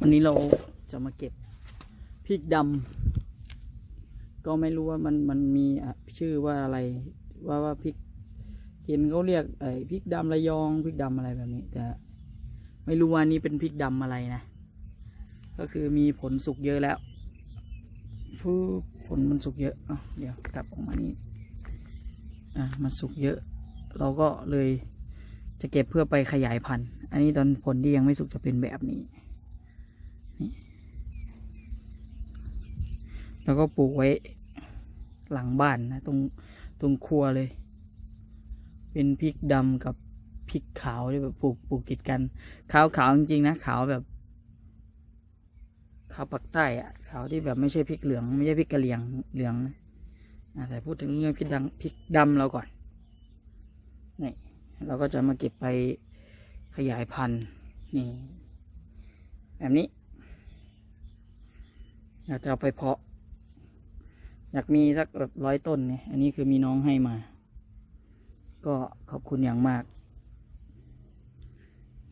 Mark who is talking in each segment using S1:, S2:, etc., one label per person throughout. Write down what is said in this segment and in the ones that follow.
S1: วันนี้เราจะมาเก็บพริกดำก็ไม่รู้ว่ามันมันมีชื่อว่าอะไรว่าว่าพริกเห็นเขาเรียกไอ้พริกดำระยองพริกดำอะไรแบบนี้ แต่ ไม่รู้ว่านี่เป็นพริกดำอะไรนะ ก็คือมีผลสุกเยอะแล้วฟูผลมันสุกเยอะเดี๋ยวกลับออกมานี่อะมันสุกเยอะ เราก็เลยจะเก็บเพื่อไปขยายพันธุ์ อันนี้ตอนผลที่ยังไม่สุกจะเป็นแบบนี้ แล้วก็ปลูกไว้หลังบ้านนะ ตรงตรงครัวเลย เป็นพริกดำกับพริกขาวที่แบบปลูกปลูกติดกัน ขาวขาวจริงๆนะ ขาวแบบขาวปักใต้อะขาวที่แบบไม่ใช่พริกเหลือง ไม่ใช่พริกกะเหรี่ยงเหลืองนะแต่พูดถึงเรื่องพริกดังพริกดำเราก่อนนี่เราก็จะมาเก็บไปขยายพันธุ์นี่ แบบนี้อยาจะเอาไปเพาะ อยากมีสักแบบร้อยต้นเนี่ยอันนี้คือมีน้องให้มา ก็ขอบคุณอย่างมาก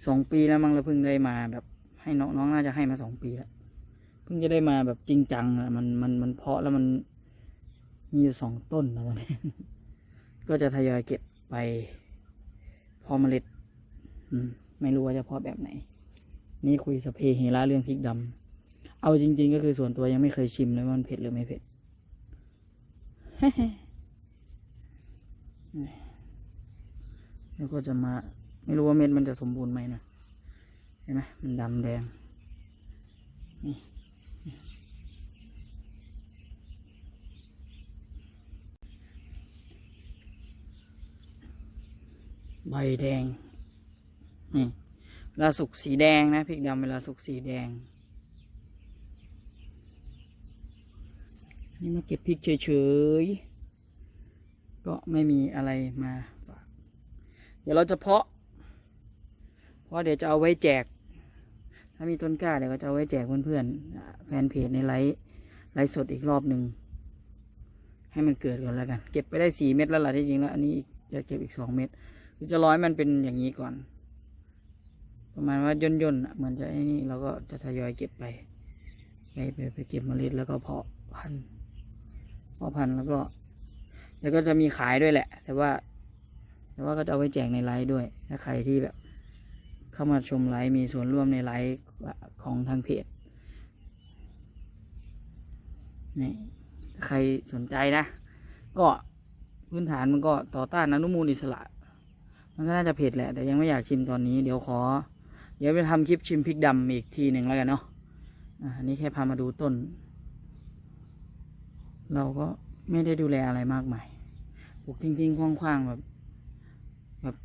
S1: สองปีแล้วมั้งเราเพิ่งได้มาแบบ ให้น้องน้องน่าจะให้มาสองปีแล้วเพิ่งจะได้มาแบบจริงจังอะมันมันมันเพาะแล้วมันมีอยู่สองต้นนะตอนนี้ก็จะทยอยเก็บไปพาะเมล็ดไม่รู้ว่าจะเพาะแบบไหน นี่คุยสเพเฮระเรื่องพริกดำเอาจริง ๆ ก็คือส่วนตัวยังไม่เคยชิมเลยว่ามันเผ็ดหรือไม่เผ็ด แล้วก็จะมา ไม่รู้ว่าเม็ดมันจะสมบูรณ์ไหมนะเห็นไหมมันดำแดงนี่ใบแดงนี่เวลาสุกสีแดงนะพริกดำเวลาสุกสีแดง นี่มาเก็บพริกเฉยๆ ก็ไม่มีอะไรมาฝาก เดี๋ยวเราจะเพาะ เพราะเดี๋ยวจะเอาไว้แจก ถ้ามีต้นกล้าเดี๋ยวก็จะเอาไว้แจกเพื่อนๆ แฟนเพจในไลฟ์ไลฟ์สดอีกรอบหนึ่ง ให้มันเกิดก่อนแล้วกัน เก็บไปได้สี่เม็ดแล้วล่ะที่จริงแล้ว อันนี้จะเก็บอีกสองเม็ดคือจะร้อยมันเป็นอย่างนี้ก่อน ประมาณว่าย่นๆน่ะเหมือนจะไอ้นี่เราก็จะทยอยเก็บไป ไปไปไปเก็บเมล็ดแล้วก็เพาะพันธุ์ พาะพันธุ์แล้วก็แล้วก็จะมีขายด้วยแหละ แต่ว่า แต่ว่าก็จะเอาไว้แจกในไลฟ์ด้วย ถ้าใครที่แบบ เข้ามาชมไลฟ์มีส่วนร่วมในไลฟ์ของทางเพจนี่ใครสนใจนะ ก็พื้นฐานมันก็ต่อต้านอนุมูลอิสระ มันก็น่าจะเผ็ดแหละ แต่ยังไม่อยากชิมตอนนี้ เดี๋ยวขอ เดี๋ยวไปทำคลิปชิมพริกดำอีกทีหนึ่งแล้วกันเนาะอะอันนี้แค่พามาดูต้น เราก็ไม่ได้ดูแลอะไรมากมายปลูกจริงๆคว้างๆแบบ แบบ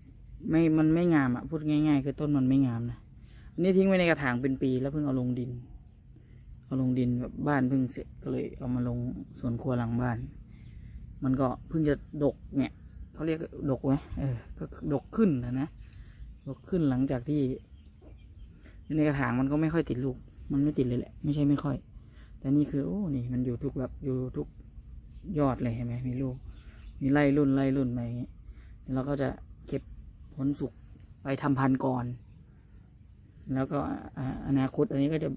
S1: ไม่มันไม่งามอะพูดง่ายๆ คือต้นมันไม่งามนะอันนี้ทิ้งไว้ในกระถางเป็นปีแล้วเพิ่งเอาลงดิน เอาลงดินแบบบ้านเพิ่งเสร็จก็เลยเอามาลงสวนครัวหลังบ้าน มันก็เพิ่งจะดกเนี่ยเขาเรียกดกไหมเออก็ดกขึ้นนะนะดกขึ้นหลังจากที่ในกระถางมันก็ไม่ค่อยติดลูก มันไม่ติดเลยแหละ ไม่ใช่ไม่ค่อย แต่นี่คือโอ้นี่มันอยู่ทุกแบบอยู่ทุกยอดเลยเห็นไหมมีลูก มีไล่รุ่นไล่รุ่นมาอย่างนี้เราก็จะเก็บผลสุกไปทำพันธุ์ก่อน แล้วก็อนาคตอันนี้ก็จะ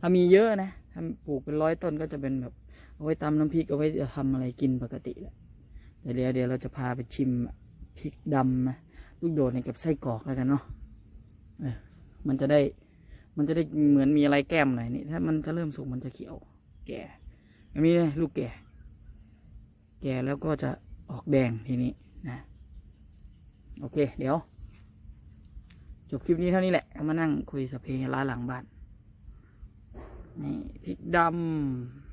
S1: ถ้ามีเยอะนะถ้าปลูกเป็นร้อยต้นก็จะเป็นแบบเอาไว้ตำน้ำพริกเอาไว้จะทำอะไรกินปกติแหละแต่เดี๋ยวเดี๋ยวเราจะพาไปชิมพริกดำนะลูกโดดเนี่ยกับไส้กรอกแล้วกันเนาะมันจะได้ มันจะได้เหมือนมีอะไรแก้มหน่อยนี่ถ้ามันจะเริ่มสุกมันจะเขียว แก่อันนี้เลยลูกแก่ แก่แล้วก็จะออกแดงทีนี้นะโอเค เดี๋ยว จบคลิปนี้เท่านี้แหละเอามานั่งคุยสพเพร้านหลังบ้านนี่พริกดำ